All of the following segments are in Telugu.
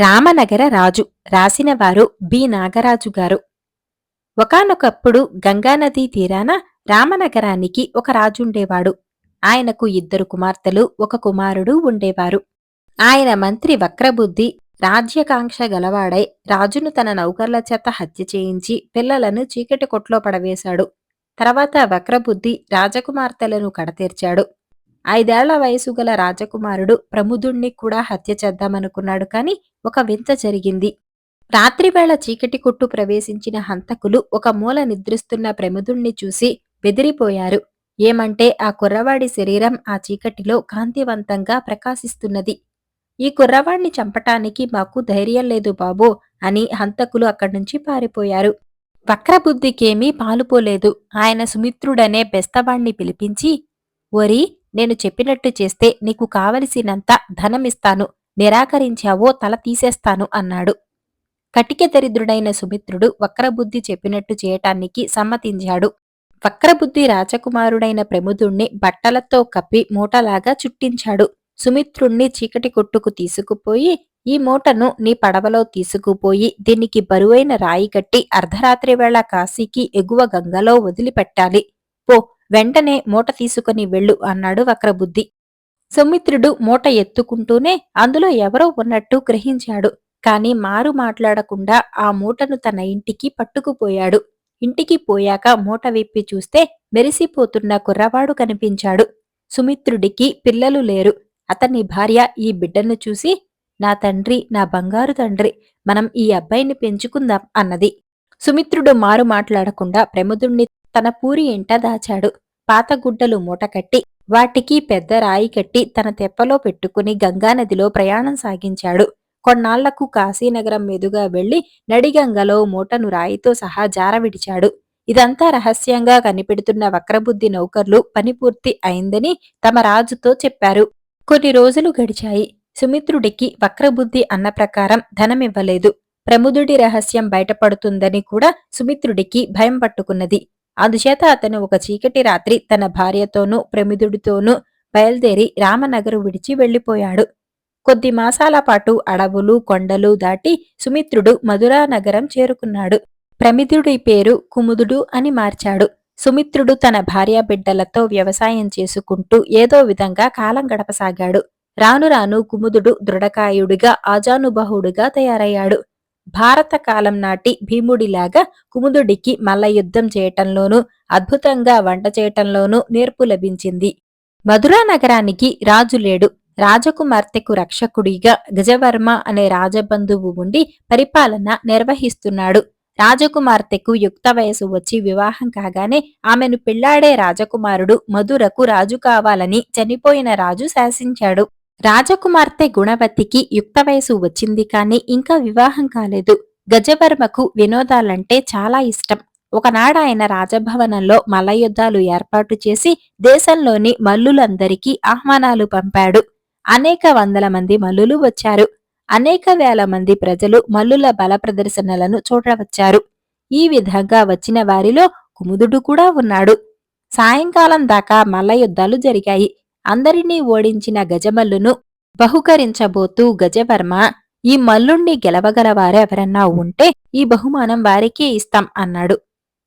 రామనగర రాజు రాసినవారు బి. నాగరాజు గారు. ఒకనొకప్పుడు గంగానదీ తీరాన రామనగరానికి ఒక రాజుండేవాడు. ఆయనకు ఇద్దరు కుమార్తెలు ఒక కుమారుడు ఉండేవారు. ఆయన మంత్రి వక్రబుద్ధి రాజ్యకాంక్ష గలవాడై రాజును తన నౌకర్ల చేత హత్య చేయించి పిల్లలను చీకటి కొట్లో పడవేశాడు. తర్వాత వక్రబుద్ధి రాజకుమార్తెలను కడతీర్చాడు. ఐదేళ్ళ వయసు గల రాజకుమారుడు ప్రముదుణ్ణి కూడా హత్య చేద్దామనుకున్నాడు కాని ఒక వింత జరిగింది. రాత్రివేళ చీకటి కొట్టు ప్రవేశించిన హంతకులు ఒక మూల నిద్రిస్తున్న ప్రముదుణ్ణి చూసి బెదిరిపోయారు. ఏమంటే ఆ కుర్రవాడి శరీరం ఆ చీకటిలో కాంతివంతంగా ప్రకాశిస్తున్నది. ఈ కుర్రవాణ్ణి చంపటానికి మాకు ధైర్యం లేదు బాబో అని హంతకులు అక్కడి నుంచి పారిపోయారు. వక్రబుద్ధికేమీ పాలుపోలేదు. ఆయన సుమిత్రుడనే బెస్తవాణ్ణి పిలిపించి ఓరి నేను చెప్పినట్టు చేస్తే నీకు కావలసినంత ధనమిస్తాను. నిరాకరించావో తల తీసేస్తాను అన్నాడు. కటిక దరిద్రుడైన సుమిత్రుడు వక్రబుద్ధి చెప్పినట్టు చేయటానికి సమ్మతించాడు. వక్రబుద్ధి రాజకుమారుడైన ప్రముదుణ్ణి బట్టలతో కప్పి మూటలాగా చుట్టించాడు. సుమిత్రుణ్ణి చీకటి కొట్టుకు తీసుకుపోయి ఈ మూటను నీ పడవలో తీసుకుపోయి దీనికి బరువైన రాయి కట్టి అర్ధరాత్రి వేళ కాశీకి ఎగువ గంగలో వదిలిపెట్టాలి. పో వెంటనే మూట తీసుకుని వెళ్ళు అన్నాడు వక్రబుద్ధి. సుమిత్రుడు మూట ఎత్తుకుంటూనే అందులో ఎవరో ఉన్నట్టు గ్రహించాడు. కాని మారు మాట్లాడకుండా ఆ మూటను తన ఇంటికి పట్టుకుపోయాడు. ఇంటికి పోయాక మూట విప్పి చూస్తే మెరిసిపోతున్న కుర్రవాడు కనిపించాడు. సుమిత్రుడికి పిల్లలు లేరు. అతని భార్య ఈ బిడ్డను చూసి నా తండ్రి నా బంగారు తండ్రి మనం ఈ అబ్బాయిని పెంచుకుందాం అన్నది. సుమిత్రుడు మారు మాట్లాడకుండా ప్రముదుణ్ణి తన పూరి ఇంట దాచాడు. పాత గుడ్డలు మూటకట్టి వాటికి పెద్ద రాయి కట్టి తన తెప్పలో పెట్టుకుని గంగానదిలో ప్రయాణం సాగించాడు. కొన్నాళ్ళకు కాశీనగరం మీదుగా వెళ్ళి నడిగంగలో మూటను రాయితో సహా జారవిడిచాడు ఇదంతా రహస్యంగా కనిపెడుతున్న వక్రబుద్ధి నౌకర్లు పని పూర్తి అయిందని తమ రాజుతో చెప్పారు. కొన్ని రోజులు గడిచాయి. సుమిత్రుడికి వక్రబుద్ధి అన్న ప్రకారం ధనమివ్వలేదు. ప్రముదుడి రహస్యం బయటపడుతుందని కూడా సుమిత్రుడికి భయం పట్టుకున్నది. అందుచేత అతను ఒక చీకటి రాత్రి తన భార్యతోనూ ప్రమిదుడితోనూ బయలుదేరి రామనగరు విడిచి వెళ్ళిపోయాడు కొద్ది మాసాల పాటు అడవులు కొండలు దాటి సుమిత్రుడు మధురా నగరం చేరుకున్నాడు. ప్రమిదుడి పేరు కుముదుడు అని మార్చాడు. సుమిత్రుడు తన భార్య బిడ్డలతో వ్యవసాయం చేసుకుంటూ ఏదో విధంగా కాలం గడపసాగాడు. రాను రాను కుముదుడు దృఢకాయుడిగా ఆజానుబాహుడుగా తయారయ్యాడు. భారత కాలం నాటి భీముడిలాగా కుముదుడికి మల్ల యుద్ధం చేయటంలోనూ అద్భుతంగా వంట చేయటంలోనూ నేర్పు లభించింది. మధురా నగరానికి రాజు లేడు. రాజకుమార్తెకు రక్షకుడిగా గజవర్మ అనే రాజబంధువు ఉండి పరిపాలన నిర్వహిస్తున్నాడు. రాజకుమార్తెకు యుక్త వయసు వచ్చి వివాహం కాగానే ఆమెను పెళ్ళాడే రాజకుమారుడు మధురకు రాజు కావాలని చనిపోయిన రాజు శాసించాడు. రాజకుమార్తె గుణవతికి యుక్త వయసు వచ్చింది కానీ ఇంకా వివాహం కాలేదు. గజవర్మకు వినోదాలంటే చాలా ఇష్టం. ఒకనాడాయన రాజభవనంలో మల్లయుద్ధాలు ఏర్పాటు చేసి దేశంలోని మల్లులందరికీ ఆహ్వానాలు పంపాడు. అనేక వందల మంది మల్లులు వచ్చారు. అనేక వేల మంది ప్రజలు మల్లుల బల ప్రదర్శనలను చూడవచ్చారు. ఈ విధంగా వచ్చిన వారిలో కుముదుడు కూడా ఉన్నాడు. సాయంకాలం దాకా మల్లయుద్ధాలు జరిగాయి. అందరినీ ఓడించిన గజమల్లును బహుకరించబోతూ గజవర్మ ఈ మల్లుణ్ణి గెలవగలవారెవరన్నా ఉంటే ఈ బహుమానం వారికే ఇస్తాం అన్నాడు.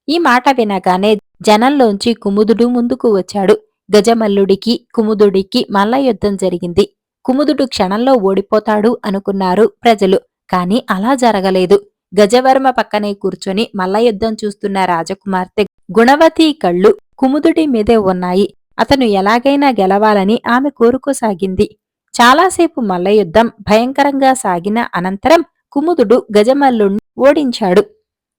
ఈ మాట వినగానే జనంలోంచి కుముదుడు ముందుకు వచ్చాడు. గజమల్లుడికి కుముదుడికి మల్ల యుద్ధం జరిగింది. కుముదుడు క్షణంలో ఓడిపోతాడు అనుకున్నారు ప్రజలు కాని అలా జరగలేదు. గజవర్మ పక్కనే కూర్చొని మల్ల యుద్ధం చూస్తున్న రాజకుమార్తె గుణవతి కళ్ళు కుముదుడి మీదే ఉన్నాయి. అతను ఎలాగైనా గెలవాలని ఆమె కోరుకోసాగింది. చాలాసేపు మల్లయుద్ధం భయంకరంగా సాగిన అనంతరం కుముదుడు గజమల్లుణ్ణి ఓడించాడు.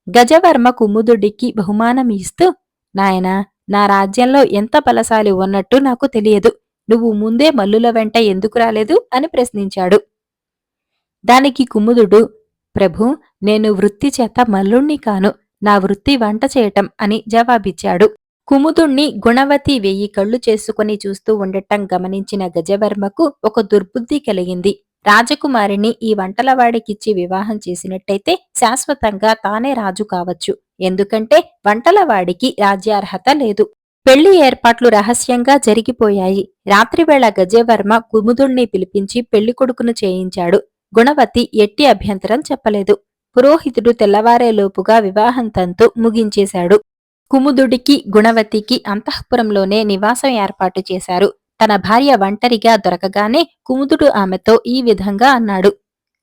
గజవర్మ కుముదుడికి బహుమానం ఇస్తూ నాయనా నా రాజ్యంలో ఎంత బలశాలి ఉన్నట్టు నాకు తెలియదు. నువ్వు ముందే మల్లుల వెంట ఎందుకు రాలేదు? అని ప్రశ్నించాడు. దానికి కుముదుడు ప్రభు నేను వృత్తి చేత మల్లుణ్ణి కాను. నా వృత్తి వంట చేయటం అని జవాబిచ్చాడు. కుముదుణ్ణి గుణవతి వెయ్యి కళ్ళు చేసుకుని చూస్తూ ఉండటం గమనించిన గజవర్మకు ఒక దుర్బుద్ధి కలిగింది. రాజకుమారిని ఈ వంటలవాడికిచ్చి వివాహం చేసినట్టయితే శాశ్వతంగా తానే రాజు కావచ్చు. ఎందుకంటే వంటలవాడికి రాజ్యార్హత లేదు. పెళ్ళి ఏర్పాట్లు రహస్యంగా జరిగిపోయాయి. రాత్రివేళ గజవర్మ కుముదుణ్ణి పిలిపించి పెళ్ళి కొడుకును చేయించాడు. గుణవతి ఎట్టి అభ్యంతరం చెప్పలేదు. పురోహితుడు తెల్లవారేలోపుగా వివాహం తంతు ముగించేశాడు. కుముదుడికి గుణవతికి అంతఃపురంలోనే నివాసం ఏర్పాటు చేశారు. తన భార్య ఒంటరిగా దొరకగానే కుముదుడు ఆమెతో ఈ విధంగా అన్నాడు.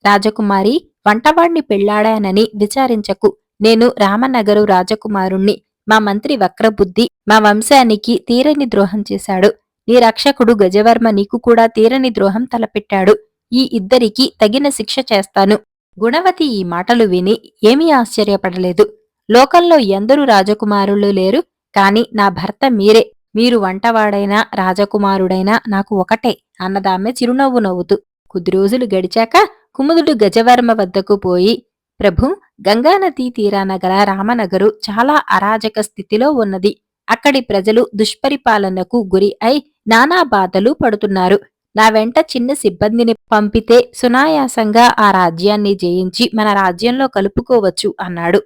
రాజకుమారి వంటవాణ్ణి పెళ్ళాడానని విచారించకు. నేను రామనగరు రాజకుమారుణ్ణి. మా మంత్రి వక్రబుద్ధి మా వంశానికి తీరని ద్రోహం చేశాడు. నీ రక్షకుడు గజవర్మ నీకు కూడా తీరని ద్రోహం తలపెట్టాడు. ఈ ఇద్దరికి తగిన శిక్ష చేస్తాను. గుణవతి ఈ మాటలు విని ఏమీ ఆశ్చర్యపడలేదు. లోకంలో ఎందరు రాజకుమారులు లేరు కాని నా భర్త మీరే. మీరు వంటవాడైనా రాజకుమారుడైనా నాకు ఒకటే అన్నదామె చిరునవ్వు నవ్వుతూ. కొద్ది రోజులు గడిచాక కుముదుడు గజవర్మ వద్దకు పోయి ప్రభు గంగానదీ తీరాన గల రామనగరు చాలా అరాజక స్థితిలో ఉన్నది. అక్కడి ప్రజలు దుష్పరిపాలనకు గురి అయి నానా బాధలు పడుతున్నారు. నా వెంట చిన్న సిబ్బందిని పంపితే సునాయాసంగా ఆ రాజ్యాన్ని జయించి మన రాజ్యంలో కలుపుకోవచ్చు అన్నాడు.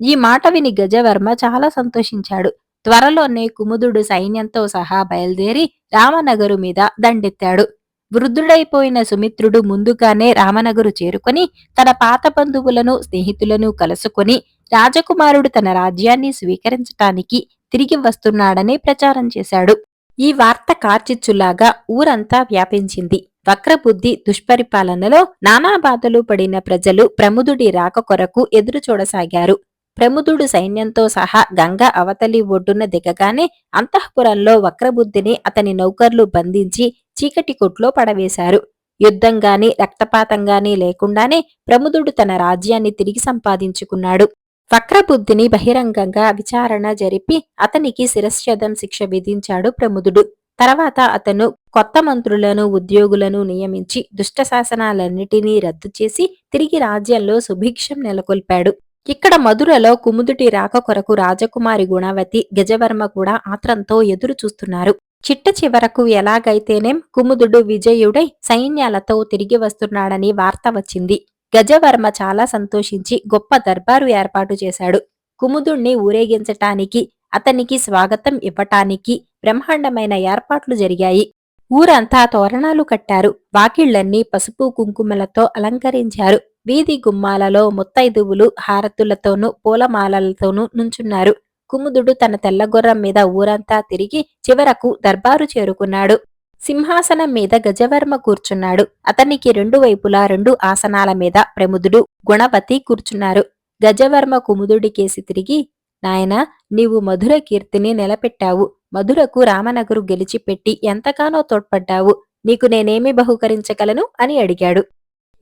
ఈ మాట విని గజవర్మ చాలా సంతోషించాడు. త్వరలోనే కుముదుడు సైన్యంతో సహా బయలుదేరి రామనగరు మీద దండెత్తాడు. వృద్ధుడైపోయిన సుమిత్రుడు ముందుగానే రామనగరు చేరుకొని తన పాత బంధువులను స్నేహితులను కలుసుకొని రాజకుమారుడు తన రాజ్యాన్ని స్వీకరించటానికి తిరిగి వస్తున్నాడని ప్రచారం చేశాడు. ఈ వార్త కార్చిచ్చులాగా ఊరంతా వ్యాపించింది. వక్రబుద్ధి దుష్పరిపాలనలో నానా బాధలు పడిన ప్రజలు ప్రముదుడి రాక కొరకు ఎదురు చూడసాగారు ప్రముదుడు సైన్యంతో సహా గంగ అవతలి ఒడ్డున దిగగానే అంతఃపురంలో వక్రబుద్ధిని అతని నౌకర్లు బంధించి చీకటి కొట్లో పడవేశారు. యుద్ధంగాని రక్తపాతంగాని లేకుండానే ప్రముదుడు తన రాజ్యాన్ని తిరిగి సంపాదించుకున్నాడు. వక్రబుద్ధిని బహిరంగంగా విచారణ జరిపి అతనికి శిరశ్చదం శిక్ష విధించాడు ప్రముదుడు. తర్వాత అతను కొత్త మంత్రులను ఉద్యోగులను నియమించి దుష్ట శాసనాలన్నిటినీ రద్దు చేసి తిరిగి రాజ్యంలో సుభిక్షం నెలకొల్పాడు. ఇక్కడ మధురలో కుముదుటి రాక కొరకు రాజకుమారి గుణవతి గజవర్మ కూడా ఆత్రంతో ఎదురు చూస్తున్నారు. చిట్ట చివరకు ఎలాగైతేనేం కుముదుడు విజయుడై సైన్యాలతో తిరిగి వస్తున్నాడని వార్త వచ్చింది. గజవర్మ చాలా సంతోషించి గొప్ప దర్బారు ఏర్పాటు చేశాడు. కుముదుణ్ణి ఊరేగించటానికి అతనికి స్వాగతం ఇవ్వటానికి బ్రహ్మాండమైన ఏర్పాట్లు జరిగాయి. ఊరంతా తోరణాలు కట్టారు. వాకిళ్ళన్నీ పసుపు కుంకుమలతో అలంకరించారు. వీధి గుమ్మాలలో ముత్తైదువులు హారతులతోనూ పూలమాలలతోనూ నుంచున్నారు. కుముదుడు తన తెల్లగొర్రం మీద ఊరంతా తిరిగి చివరకు దర్బారు చేరుకున్నాడు. సింహాసనం మీద గజవర్మ కూర్చున్నాడు. అతనికి రెండు వైపులా రెండు ఆసనాల మీద ప్రముదుడు గుణవతి కూర్చున్నారు. గజవర్మ కుముదుడికేసి తిరిగి నాయనా నీవు మధుర కీర్తిని నిలబెట్టావు మధురకు రామనగరు గెలిచిపెట్టి ఎంతగానో తోడ్పడ్డావు. నీకు నేనేమి బహుకరించగలను? అని అడిగాడు.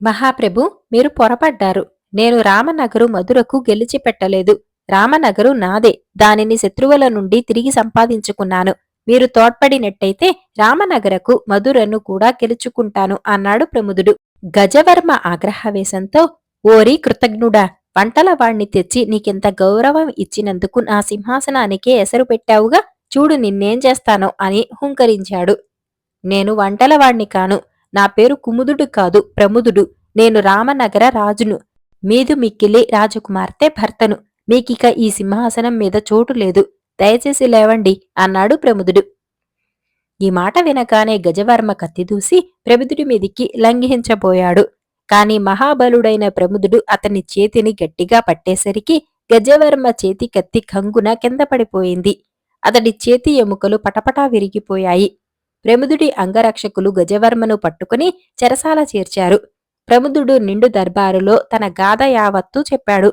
మహాప్రభు మీరు పొరపడ్డారు. నేను రామనగరు మధురకు గెలిచిపెట్టలేదు రామనగరు నాదే. దానిని శత్రువుల నుండి తిరిగి సంపాదించుకున్నాను. మీరు తోడ్పడినట్టయితే రామనగరకు మధురను కూడా గెలుచుకుంటాను అన్నాడు ప్రముదుడు. గజవర్మ ఆగ్రహవేశంతో ఓరి కృతజ్ఞుడా వంటల వాణ్ణి తెచ్చి నీకింత గౌరవం ఇచ్చినందుకు నా సింహాసనానికే ఎసరు పెట్టావుగా? చూడు నిన్నేం చేస్తానో అని హుంకరించాడు. నేను వంటలవాణ్ణి కాను. నా పేరు కుముదుడు కాదు ప్రముదుడు. నేను రామనగర రాజును. మీదు మిక్కిలి రాజకుమార్తె భర్తను. మీకిక ఈ సింహాసనం మీద చోటు లేదు. దయచేసి లేవండి అన్నాడు ప్రముదుడు. ఈ మాట వినగానే గజవర్మ కత్తిదూసి ప్రముదుడి మీదికి లంఘించబోయాడు. కాని మహాబలుడైన ప్రముదుడు అతని చేతిని గట్టిగా పట్టేసరికి గజవర్మ చేతి కత్తి కంగున కింద పడిపోయింది. అతడి చేతి ఎముకలు పటపటా విరిగిపోయాయి. ప్రముదుడి అంగరక్షకులు గజవర్మను పట్టుకుని చెరసాల చేర్చారు. ప్రముదుడు నిండు దర్బారులో తన గాథ యావత్తు చెప్పాడు.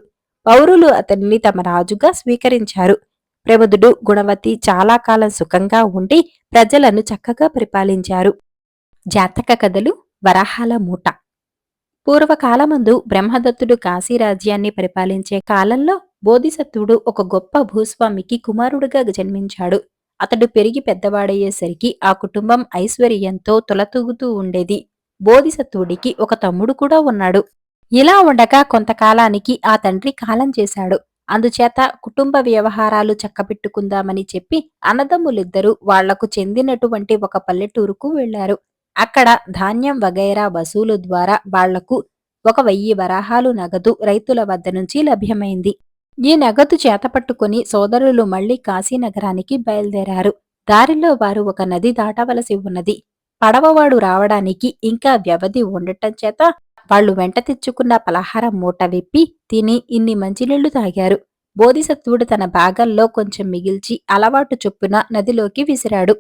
పౌరులు అతన్ని తమ రాజుగా స్వీకరించారు. ప్రముదుడు గుణవతి చాలా కాలం సుఖంగా ఉండి ప్రజలను చక్కగా పరిపాలించారు. జాతక కథలు వరాహాల మూట. పూర్వకాలమందు బ్రహ్మదత్తుడు కాశీరాజ్యాన్ని పరిపాలించే కాలంలో బోధిసత్వుడు ఒక గొప్ప భూస్వామికి కుమారుడుగా జన్మించాడు. అతడు పెరిగి పెద్దవాడయ్యేసరికి ఆ కుటుంబం ఐశ్వర్యంతో తొలతూగుతూ ఉండేది. బోధిసత్వుడికి ఒక తమ్ముడు కూడా ఉన్నాడు. ఇలా ఉండగా కొంతకాలానికి ఆ తండ్రి కాలం చేశాడు. అందుచేత కుటుంబ వ్యవహారాలు చక్కబెట్టుకుందామని చెప్పి అన్నదమ్ములిద్దరూ వాళ్ళకు చెందినటువంటి ఒక పల్లెటూరుకు వెళ్ళారు అక్కడ ధాన్యం వగైరా వసూలు ద్వారా వాళ్ళకు ఒక వెయ్యి వరాహాలు నగదు రైతుల వద్ద నుంచి లభ్యమైంది. ఈ నగదు చేతపట్టుకుని సోదరులు మళ్ళీ కాశీనగరానికి బయలుదేరారు. దారిలో వారు ఒక నది దాటవలసి ఉన్నది. పడవవాడు రావడానికి ఇంకా వ్యవధి ఉండటం చేత వాళ్ళు వెంట తెచ్చుకున్న పలహారం మూట విప్పి తిని ఇన్ని మంచినీళ్ళు తాగారు. బోధిసత్వుడు తన భాగంలో కొంచెం మిగిల్చి అలవాటు చొప్పున నదిలోకి విసిరాడు.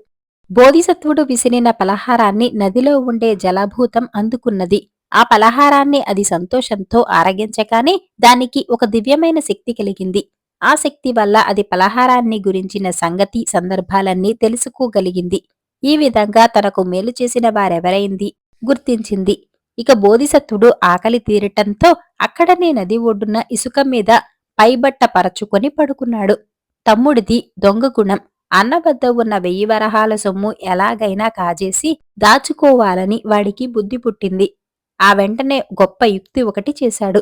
బోధిసత్వుడు విసిరిన పలహారాన్ని నదిలో ఉండే జలభూతం అందుకున్నది. ఆ పలహారాన్ని అది సంతోషంతో ఆరగించగానే దానికి ఒక దివ్యమైన శక్తి కలిగింది. ఆ శక్తి వల్ల అది పలహారాన్ని గురించిన సంగతి సందర్భాలన్నీ తెలుసుకోగలిగింది. ఈ విధంగా తనకు మేలు చేసిన వారెవరైంది? గుర్తించింది. ఇక బోధిసత్వుడు ఆకలి తీరటంతో అక్కడనే నది ఒడ్డున ఇసుక మీద పైబట్ట పరచుకొని పడుకున్నాడు. తమ్ముడిది దొంగ గుణం. అన్న వద్ద ఉన్న వెయ్యి వరహాల సొమ్ము ఎలాగైనా కాజేసి దాచుకోవాలని వాడికి బుద్ధి పుట్టింది. ఆ వెంటనే గొప్ప యుక్తి ఒకటి చేశాడు.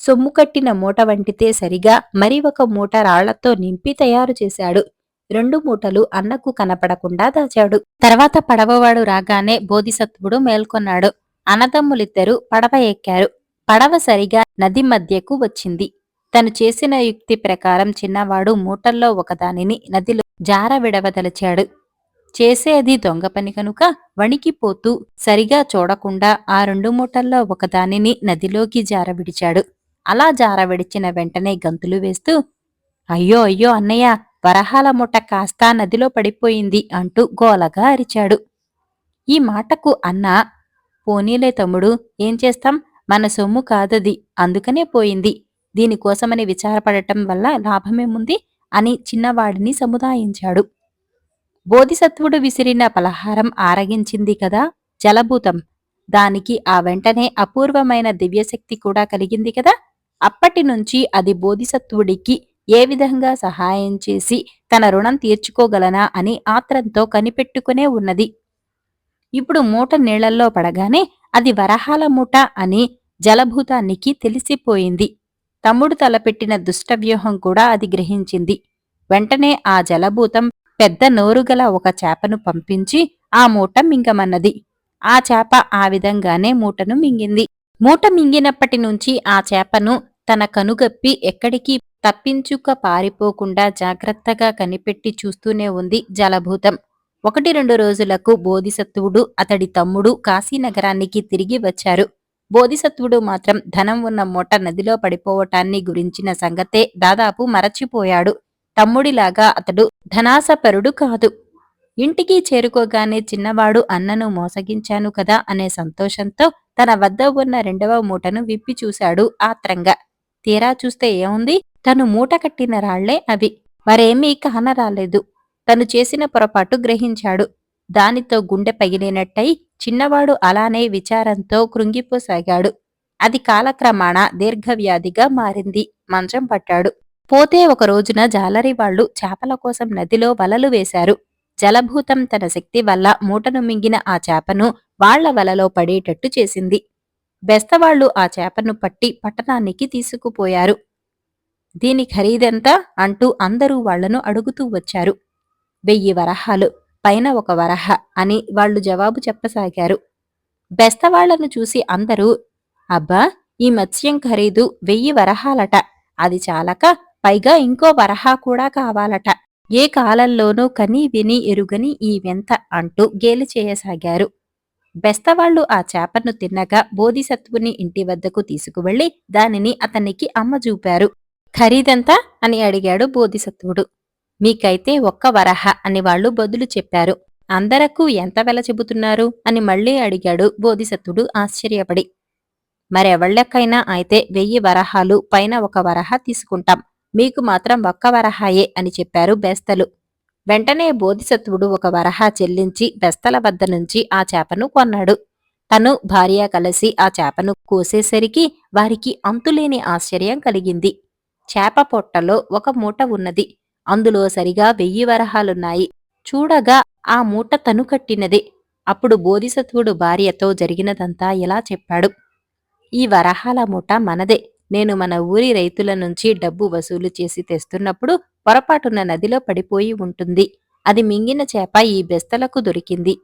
సొమ్ము కట్టిన మూట వంటితే సరిగా మరి ఒక మూట రాళ్ళతో నింపి తయారు చేశాడు. రెండు మూటలు అన్నకు కనపడకుండా దాచాడు. తర్వాత పడవవాడు రాగానే బోధిసత్వుడు మేల్కొన్నాడు. అన్నదమ్ములిద్దరూ పడవ ఎక్కారు. పడవ సరిగా నది మధ్యకు వచ్చింది. తను చేసిన యుక్తి ప్రకారం చిన్నవాడు మూటల్లో ఒకదానిని నదిలో జార విడవదలిచాడు చేసేది దొంగ పని కనుక వణికిపోతూ సరిగా చూడకుండా ఆ రెండు మూటల్లో ఒకదానిని నదిలోకి జారవిడిచాడు. అలా జారవిడిచిన వెంటనే గంతులు వేస్తూ అయ్యో అయ్యో అన్నయ్య వరహాల మూట కాస్తా నదిలో పడిపోయింది అంటూ గోలగా అరిచాడు. ఈ మాటకు అన్న పోనీలే తమ్ముడు ఏం చేస్తాం? మన సొమ్ము కాదది అందుకనే పోయింది. దీనికోసమని విచారపడటం వల్ల లాభమేముంది? అని చిన్నవాడిని సముదాయించాడు. బోధిసత్వుడు విసిరిన పలహారం ఆరగించింది కదా జలభూతం. దానికి ఆ వెంటనే అపూర్వమైన దివ్యశక్తి కూడా కలిగింది కదా? అప్పటి నుంచి అది బోధిసత్వుడికి ఏ విధంగా సహాయం చేసి తన రుణం తీర్చుకోగలనా అని ఆత్రంతో కనిపెట్టుకునే ఉన్నది. ఇప్పుడు మూట నీళ్ళల్లో పడగానే అది వరహాల మూట అని జలభూతానికి తెలిసిపోయింది. తమ్ముడు తలపెట్టిన దుష్టవ్యూహం కూడా అది గ్రహించింది. వెంటనే ఆ జలభూతం పెద్ద నోరుగల ఒక చేపను పంపించి ఆ మూట మింగమన్నది. ఆ చేప ఆ విధంగానే మూటను మింగింది. మూట మింగినప్పటి నుంచి ఆ చేపను తన కనుగప్పి ఎక్కడికి తప్పించుక పారిపోకుండా జాగ్రత్తగా కనిపెట్టి చూస్తూనే ఉంది జలభూతం. ఒకటి రెండు రోజులకు బోధిసత్వుడు అతడి తమ్ముడు కాశీనగరానికి తిరిగి వచ్చారు. బోధిసత్వుడు మాత్రం ధనం ఉన్న మూట నదిలో పడిపోవటాన్ని గురించిన సంగతే దాదాపు మరచిపోయాడు. తమ్ముడిలాగా అతడు ధనాసపరుడు కాదు. ఇంటికి చేరుకోగానే చిన్నవాడు అన్నను మోసగించాను కదా అనే సంతోషంతో తన వద్ద ఉన్న రెండవ మూటను విప్పి చూశాడు ఆత్రంగా. తీరా చూస్తే ఏముంది? తను మూట కట్టిన రాళ్ళే అవి. మరేమీ కానరాలేదు తను చేసిన పొరపాటు గ్రహించాడు. దానితో గుండె పగిలినట్టయి చిన్నవాడు అలానే విచారంతో కృంగిపోసాగాడు. అది కాలక్రమాణ దీర్ఘవ్యాధిగా మారింది. మంచం పట్టాడు. పోతే ఒక రోజున జాలరి వాళ్ళు చేపల కోసం నదిలో వలలు వేశారు. జలభూతం తన శక్తి వల్ల మూటను మింగిన ఆ చేపను వాళ్ళ వలలో పడేటట్టు చేసింది. బెస్తవాళ్ళు ఆ చేపను పట్టి పట్టణానికి తీసుకుపోయారు. దీని ఖరీదెంత? అంటూ అందరూ వాళ్ళను అడుగుతూ వచ్చారు. వెయ్యి వరహాలు పైన ఒక వరహ అని వాళ్ళు జవాబు చెప్పసాగారు. బెస్తవాళ్ళను చూసి అందరూ అబ్బా! ఈ మత్స్యం ఖరీదు వెయ్యి వరహాలట. అది చాలక పైగా ఇంకో వరహా కూడా కావాలట. ఏ కాలంలోనూ కని విని ఎరుగని ఈ వింత అంటూ గేలి చేయసాగారు. బెస్తవాళ్ళు ఆ చేపను తిన్నగా బోధిసత్వుని ఇంటి వద్దకు తీసుకువెళ్ళి దానిని అతనికి అమ్మ చూపారు ఖరీదంతా? అని అడిగాడు బోధిసత్వుడు. మీకైతే ఒక్క వరహ అని వాళ్ళు బదులు చెప్పారు. అందరకు ఎంత వెల చెబుతున్నారు? అని మళ్ళీ అడిగాడు బోధిసత్వుడు ఆశ్చర్యపడి. మరెవళ్ళకైనా అయితే వెయ్యి వరహాలు పైన ఒక వరహ తీసుకుంటాం. మీకు మాత్రం ఒక్క వరహాయే అని చెప్పారు బెస్తలు. వెంటనే బోధిసత్వుడు ఒక వరహా చెల్లించి బెస్తల వద్ద నుంచి ఆ చేపను కొన్నాడు. తను భార్య కలిసి ఆ చేపను కోసేసరికి వారికి అంతులేని ఆశ్చర్యం కలిగింది. చేప పొట్టలో ఒక మూట ఉన్నది. అందులో సరిగా వెయ్యి వరహాలున్నాయి. చూడగా ఆ మూట తను కట్టినదే. అప్పుడు బోధిసత్వుడు భార్యతో జరిగినదంతా ఇలా చెప్పాడు? ఈ వరహాల మూట మనదే. నేను మన ఊరి రైతుల నుంచి డబ్బు వసూలు చేసి తెస్తున్నప్పుడు పొరపాటున నదిలో పడిపోయి ఉంటుంది. అది మింగిన చేప ఈ బెస్తలకు దొరికింది.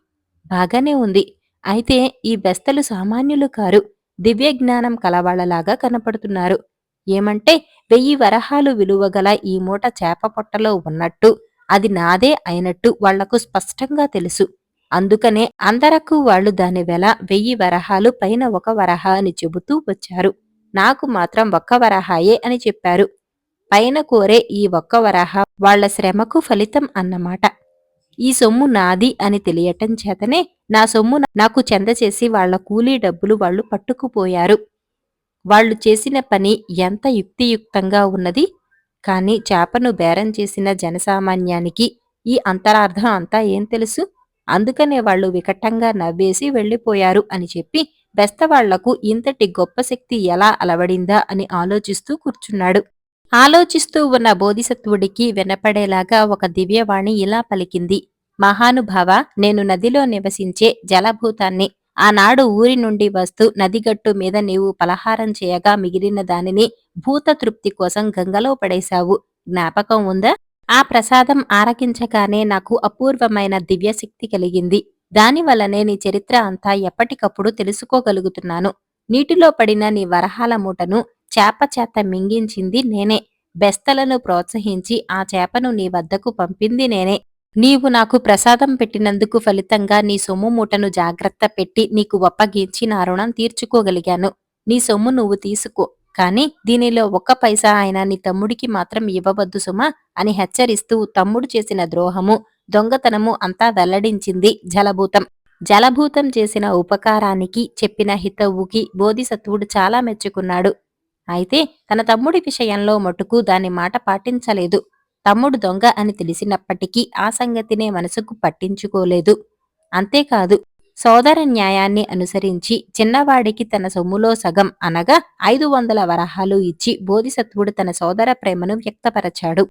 బాగానే ఉంది. అయితే ఈ బెస్తలు సామాన్యులు కారు. దివ్యజ్ఞానం కలవాళ్ళలాగా కనపడుతున్నారు. ఏమంటే వెయ్యి వరహాలు విలువగల ఈ మూట చేప పొట్టలో ఉన్నట్టు అది నాదే అయినట్టు వాళ్ళకు స్పష్టంగా తెలుసు. అందుకనే అందరకు వాళ్ళు దాని వెల వెయ్యి వరహాలు పైన ఒక వరహ అని చెబుతూ వచ్చారు. నాకు మాత్రం ఒక్క వరహాయే అని చెప్పారు. పైన కోరే ఈ ఒక్క వరహ వాళ్ళ శ్రమకు ఫలితం అన్నమాట. ఈ సొమ్ము నాది అని తెలియటం చేతనే నా సొమ్ము నాకు చెందచేసి వాళ్ళ కూలీ డబ్బులు వాళ్ళు పట్టుకుపోయారు. వాళ్ళు చేసిన పని ఎంత యుక్తియుక్తంగా ఉన్నది? కాని చేపను బేరం చేసిన జనసామాన్యానికి ఈ అంతరార్థం అంతా ఏం తెలుసు? అందుకనే వాళ్ళు వికటంగా నవ్వేసి వెళ్ళిపోయారు అని చెప్పి బెస్తవాళ్ళకు ఇంతటి గొప్ప శక్తి ఎలా అలవడిందా అని ఆలోచిస్తూ కూర్చున్నాడు. ఆలోచిస్తూ ఉన్న బోధిసత్వుడికి వినపడేలాగా ఒక దివ్యవాణి ఇలా పలికింది. మహానుభావ నేను నదిలో నివసించే జలభూతాన్ని ఆనాడు ఊరి నుండి వస్తూ నదిగట్టు మీద నీవు పలహారం చేయగా మిగిలిన దానిని భూత తృప్తి కోసం గంగలో పడేశావు. జ్ఞాపకం ఉందా? ఆ ప్రసాదం ఆరగించగానే నాకు అపూర్వమైన దివ్యశక్తి కలిగింది. దానివల్లనే నీ చరిత్ర అంతా ఎప్పటికప్పుడు తెలుసుకోగలుగుతున్నాను. నీటిలో పడిన నీ వరహాల మూటను చేప చేత మింగించింది నేనే. బెస్తలను ప్రోత్సహించి ఆ చేపను నీ వద్దకు పంపింది నేనే. నీవు నాకు ప్రసాదం పెట్టినందుకు ఫలితంగా నీ సొమ్ము మూటను జాగ్రత్త పెట్టి నీకు ఒప్పగించి నా రుణం తీర్చుకోగలిగాను. నీ సొమ్ము నువ్వు తీసుకో. కాని దీనిలో ఒక్క పైసా అయినా నీ తమ్ముడికి మాత్రం ఇవ్వవద్దు సుమా అని హెచ్చరిస్తూ తమ్ముడు చేసిన ద్రోహము. దొంగతనము అంతా వెల్లడించింది జలభూతం. జలభూతం చేసిన ఉపకారానికి చెప్పిన హితవుకి బోధిసత్వుడు చాలా మెచ్చుకున్నాడు. అయితే తన తమ్ముడి విషయంలో మటుకు దాని మాట పాటించలేదు. తమ్ముడు దొంగ అని తెలిసినప్పటికీ ఆ సంగతినే మనసుకు పట్టించుకోలేదు. అంతేకాదు సోదర న్యాయాన్ని అనుసరించి చిన్నవాడికి తన సొమ్ములో సగం అనగా ఐదు వందల వరహాలు ఇచ్చి బోధిసత్వుడు తన సోదర ప్రేమను వ్యక్తపరచాడు.